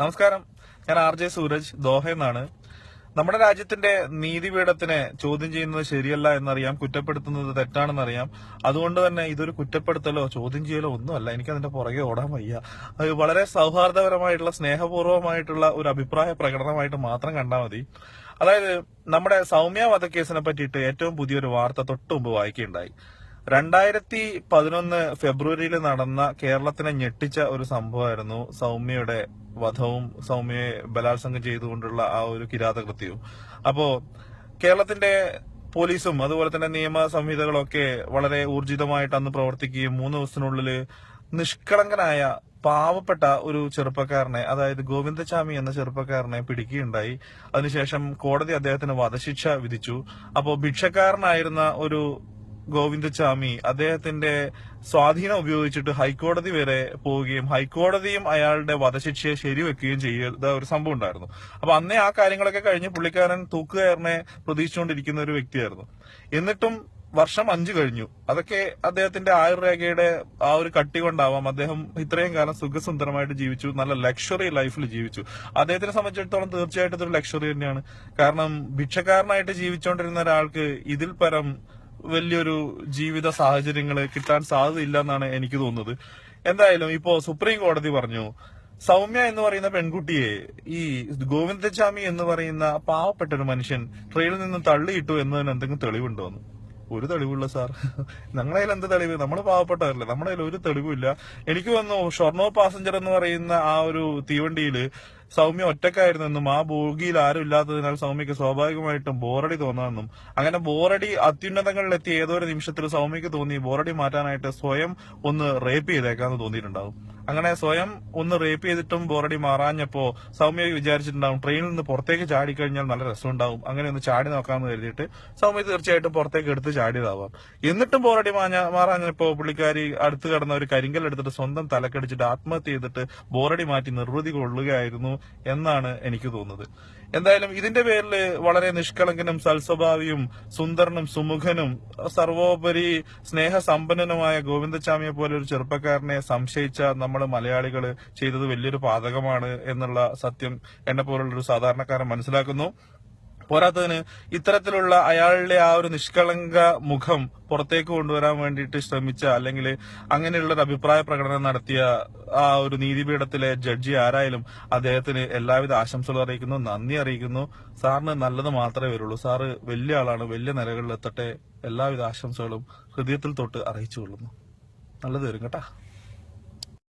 നമസ്കാരം. ഞാൻ R J Sooraj Doha എന്നാണ് നമ്മുടെ രാജ്യത്തിന്റെ നീതിപീഠത്തിനെ ചോദ്യം ചെയ്യുന്നത് ശരിയല്ല എന്നറിയാം കുറ്റപ്പെടുത്തുന്നത് തെറ്റാണെന്നറിയാം. അതുകൊണ്ട് തന്നെ ഇതൊരു കുറ്റപ്പെടുത്തലോ ചോദ്യം ചെയ്യലോ ഒന്നുമല്ല. എനിക്ക് അതിന്റെ പുറകെ ഓടാൻ വയ്യ. അത് വളരെ സൗഹാർദ്ദപരമായിട്ടുള്ള സ്നേഹപൂർവമായിട്ടുള്ള ഒരു അഭിപ്രായ പ്രകടനമായിട്ട് മാത്രം കണ്ടാൽ മതി. അതായത് നമ്മുടെ സൗമ്യ വധക്കേസിനെ പറ്റിയിട്ട് ഏറ്റവും പുതിയൊരു വാർത്ത തൊട്ട് മുമ്പ് വായിക്കുകയുണ്ടായി. രണ്ടായിരത്തി പതിനൊന്ന് ഫെബ്രുവരിയിൽ നടന്ന കേരളത്തിനെ ഞെട്ടിച്ച ഒരു സംഭവമായിരുന്നു സൗമ്യയുടെ വധവും സൗമ്യയെ ബലാത്സംഗം ചെയ്തുകൊണ്ടുള്ള ആ ഒരു കിരാതകൃത്യവും. അപ്പോ കേരളത്തിന്റെ പോലീസും അതുപോലെ തന്നെ നിയമ സംഹിതകളൊക്കെ വളരെ ഊർജിതമായിട്ട് അന്ന് പ്രവർത്തിക്കുകയും മൂന്ന് ദിവസത്തിനുള്ളിൽ നിഷ്കളങ്കനായ പാവപ്പെട്ട ഒരു ചെറുപ്പക്കാരനെ അതായത് ഗോവിന്ദചാമി എന്ന ചെറുപ്പക്കാരനെ പിടിക്കുകയുണ്ടായി. അതിനുശേഷം കോടതി അദ്ദേഹത്തിന് വധശിക്ഷ വിധിച്ചു. അപ്പോൾ ഭിക്ഷക്കാരനായിരുന്ന ഒരു ഗോവിന്ദചാമി അദ്ദേഹത്തിന്റെ സ്വാധീനം ഉപയോഗിച്ചിട്ട് ഹൈക്കോടതി വരെ പോവുകയും ഹൈക്കോടതിയും അയാളുടെ വധശിക്ഷയെ ശരിവെക്കുകയും ചെയ്ത ഒരു സംഭവം ഉണ്ടായിരുന്നു. അപ്പൊ അന്നേ ആ കാര്യങ്ങളൊക്കെ കഴിഞ്ഞ് പുള്ളിക്കാരൻ തൂക്കുകയറിനെ പ്രതീക്ഷിച്ചുകൊണ്ടിരിക്കുന്ന ഒരു വ്യക്തിയായിരുന്നു. എന്നിട്ടും വർഷം അഞ്ചു കഴിഞ്ഞു. അതൊക്കെ അദ്ദേഹത്തിന്റെ ആയുർരേഖയുടെ ആ ഒരു കട്ടി കൊണ്ടാവാം അദ്ദേഹം ഇത്രയും കാലം സുഖസുന്ദരമായിട്ട് ജീവിച്ചു നല്ല ലക്ഷറി ലൈഫിൽ ജീവിച്ചു. അദ്ദേഹത്തിനെ സംബന്ധിച്ചിടത്തോളം തീർച്ചയായിട്ടും ഇതൊരു ലക്ഷറി തന്നെയാണ്. കാരണം ഭിക്ഷക്കാരനായിട്ട് ജീവിച്ചുകൊണ്ടിരുന്ന ഒരാൾക്ക് ഇതിൽ പരം വലിയൊരു ജീവിത സാഹചര്യങ്ങൾ കിട്ടാൻ സാധ്യതയില്ല എന്നാണ് എനിക്ക് തോന്നുന്നത്. എന്തായാലും ഇപ്പോ സുപ്രീം കോടതി പറഞ്ഞു സൗമ്യ എന്ന് പറയുന്ന പെൺകുട്ടിയെ ഈ ഗോവിന്ദചാമി എന്ന് പറയുന്ന പാവപ്പെട്ട ഒരു മനുഷ്യൻ ട്രെയിനിൽ നിന്ന് തള്ളിയിട്ടു എന്നതിന് എന്തെങ്കിലും തെളിവുണ്ടോ എന്ന്? ഒരു തെളിവുള്ള സാർ. ഞങ്ങളതിൽ എന്ത് തെളിവ്? നമ്മൾ പാവപ്പെട്ടവരല്ലേ. നമ്മുടെ ഒരു തെളിവില്ല എനിക്ക് വന്നു ഷൊർണോ പാസഞ്ചർ എന്ന് പറയുന്ന ആ ഒരു തീവണ്ടിയിൽ സൗമ്യ ഒറ്റക്കായിരുന്നെന്നും ആ ബോഗിയിൽ ആരും ഇല്ലാത്തതിനാൽ സൗമ്യക്ക് സ്വാഭാവികമായിട്ടും ബോറടി തോന്നാമെന്നും. അങ്ങനെ ബോറടി അത്യുന്നതങ്ങളിലെത്തിയ ഏതോ ഒരു നിമിഷത്തിൽ സൗമ്യക്ക് തോന്നി ബോറടി മാറ്റാനായിട്ട് സ്വയം ഒന്ന് റേപ്പ് ചെയ്തേക്കാന്ന് തോന്നിയിട്ടുണ്ടാവും. അങ്ങനെ സ്വയം ഒന്ന് റേപ്പ് ചെയ്തിട്ടും ബോറടി മാറാഞ്ഞപ്പോ സൗമ്യ വിചാരിച്ചിട്ടുണ്ടാവും ട്രെയിനിൽ നിന്ന് പുറത്തേക്ക് ചാടിക്കഴിഞ്ഞാൽ നല്ല രസം രസമുണ്ടാവും അങ്ങനെ ഒന്ന് ചാടി നോക്കാമെന്ന് കരുതിയിട്ട് സൗമ്യ തീർച്ചയായിട്ടും പുറത്തേക്ക് എടുത്ത് ചാടിയതാവാം. എന്നിട്ടും ബോറടി മാറാഞ്ഞപ്പോ പുള്ളിക്കാരി അടുത്ത് കിടന്ന ഒരു കരിങ്കൽ എടുത്തിട്ട് സ്വന്തം തലക്കടിച്ചിട്ട് ആത്മഹത്യ ചെയ്തിട്ട് ബോറടി മാറ്റി നിർവൃതി കൊള്ളുകയായിരുന്നു എന്നാണ് എനിക്ക് തോന്നുന്നത്. എന്തായാലും ഇതിന്റെ പേരിൽ വളരെ നിഷ്കളങ്കനും സൽസ്വഭാവിയും സുന്ദരനും സുമുഖനും സർവോപരി സ്നേഹസമ്പന്നനുമായ ഗോവിന്ദചാമിയെ പോലെ ഒരു ചെറുപ്പക്കാരനെ സംശയിച്ച നമ്മൾ മലയാളികൾ ചെയ്തത് വലിയൊരു പാതകമാണ് എന്നുള്ള സത്യം എന്നെ പോലുള്ളൊരു സാധാരണക്കാരൻ മനസ്സിലാക്കുന്നു. പോരാത്തതിന് ഇത്തരത്തിലുള്ള അയാളുടെ ആ ഒരു നിഷ്കളങ്ക മുഖം പുറത്തേക്ക് കൊണ്ടുവരാൻ വേണ്ടിയിട്ട് ശ്രമിച്ച അല്ലെങ്കിൽ അങ്ങനെയുള്ള ഒരു അഭിപ്രായ പ്രകടനം നടത്തിയ ആ ഒരു നീതിപീഠത്തിലെ ജഡ്ജി ആരായാലും അദ്ദേഹത്തിന് എല്ലാവിധ ആശംസകളും അറിയിക്കുന്നു നന്ദി അറിയിക്കുന്നു. സാറിന് നല്ലത് മാത്രമേ വരുള്ളൂ. സാറ് വലിയ ആളാണ് വലിയ നിലകളിൽ എത്തട്ടെ എല്ലാവിധ ആശംസകളും ഹൃദയത്തിൽ തൊട്ട് അറിയിച്ചു കൊള്ളുന്നു നല്ലത് വരും കേട്ടാ.